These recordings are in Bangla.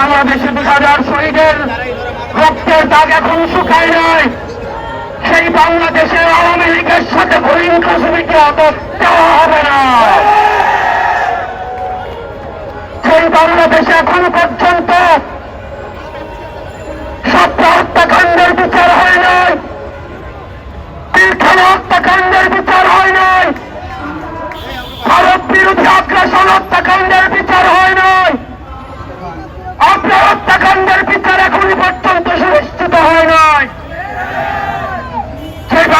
বাংলাদেশে দু হাজার শহীদের রক্তের দাগ এখন শুকায় নাই। সেই বাংলাদেশের আওয়ামী লীগের সাথে ইনক্লুসিভিটি অত দেওয়া হবে না। সেই বাংলাদেশে এখন পর্যন্ত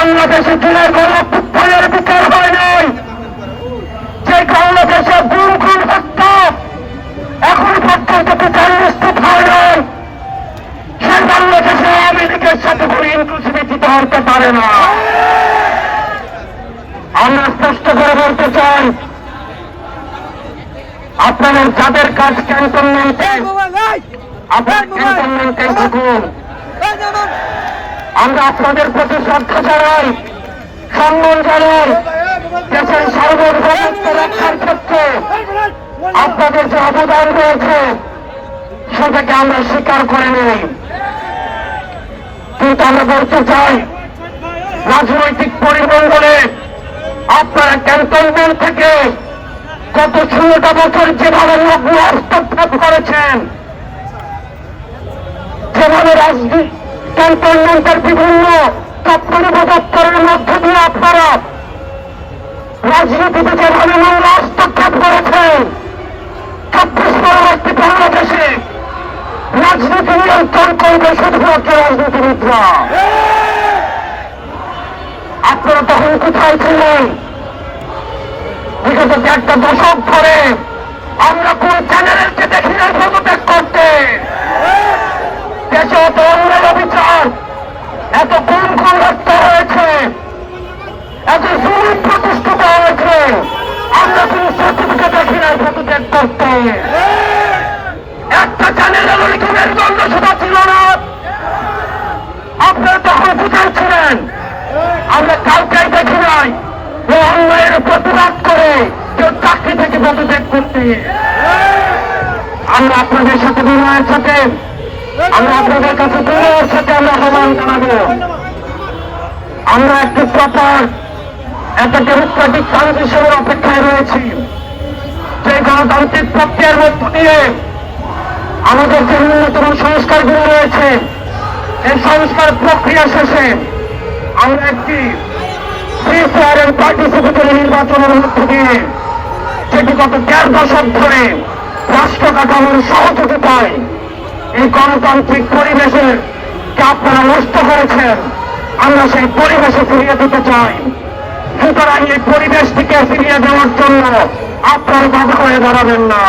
বাংলাদেশে জুলাই গণপুত্থানের বিচার হয় নাই। যে বাংলাদেশে গুম খুন হত্যা এখন পর্যন্ত বিচার নিশ্চিত হয় নাই। সেই বাংলাদেশে আওয়ামী লীগের সাথে কোনো ইনক্লুসিভিটি হতে পারে না। আমরা স্পষ্ট করে বলতে চাই আপনাদের যাদের কাজ ক্যান্টনমেন্টে আপনার ক্যান্টনমেন্টে থাকুন আমরা আপনাদের প্রতি শ্রদ্ধা জানাই, সম্মান জানাই, দেশের সার্বভৌমত্ব রক্ষার ক্ষেত্রে আপনাদের যে অবদান রয়েছে, সেটাকে আমরা স্বীকার করে নেই। কিন্তু আমরা বলতে চাই, রাজনৈতিক পরিমণ্ডলে আপনারা ক্যান্টনমেন্ট থেকে গত ষোলোটা বছর যেভাবে লগ্ন হস্তক্ষেপ করেছেন, যেভাবে রাজনীতি ক্যান্টনমেন্টের বিভিন্ন দপ্তর দপ্তরের মধ্যে দিয়ে আপনারা রাজনীতিতে যেভাবে নোংরা হস্তক্ষেপ করেছেন চব্বিশ পরবর্তী বাংলাদেশে রাজনীতি নিয়ন্ত্রণ করবে শুধুমাত্র রাজনীতিবিদরা। আপনারা তখন কোথায় ছিলেন? বিগত একটা দশক ধরে আমরা কোন চ্যানেলকে দেখি না পদত্যাগ করতে দেশে এত অন্যায় অবিচার এত কোন কোন হত্যা হয়েছে এত জুলুম প্রতিষ্ঠিত হয়েছে। আমরা কোন সার্টিফিকেট দেখি না পদত্যাগ করতে। একটা চ্যানেলের ওই মেরুদণ্ড সেটা ছিল না। আপনারা তখন কোথায় ছিলেন। আমরা কাউকে দেখি নাই ও অন্যায়ের প্রতিবাদ করে কেউ চাকরি থেকে পদত্যাগ করতে। আমরা আপনাদের সাথে বিনয়ের সাথে, আমরা আপনাদের কাছে বিনয়ের সাথে আমরা আহ্বান জানাব আমরা একটি প্রপার একটা ডেমোক্রেটিক ট্রানজিশনের অপেক্ষায় রয়েছি। যে গণতান্ত্রিক প্রক্রিয়ার মধ্য দিয়ে আমাদের যে ন্যূনতম সংস্কারগুলো রয়েছে, এই সংস্কার প্রক্রিয়া শেষে আমরা একটি এন্ড পার্টিসিপেটরি নির্বাচনের মধ্য দিয়ে যেটি গত দেড় দশক ধরে রাষ্ট্র কাঠামোর সহযোগিতায় এই গণতান্ত্রিক পরিবেশের কে আপনারা নষ্ট করেছেন, আমরা সেই পরিবেশে ফিরিয়ে দিতে চাই। সুতরাং এই পরিবেশটিকে ফিরিয়ে দেওয়ার জন্য আপনার বাধা হয়ে দাঁড়াবেন না।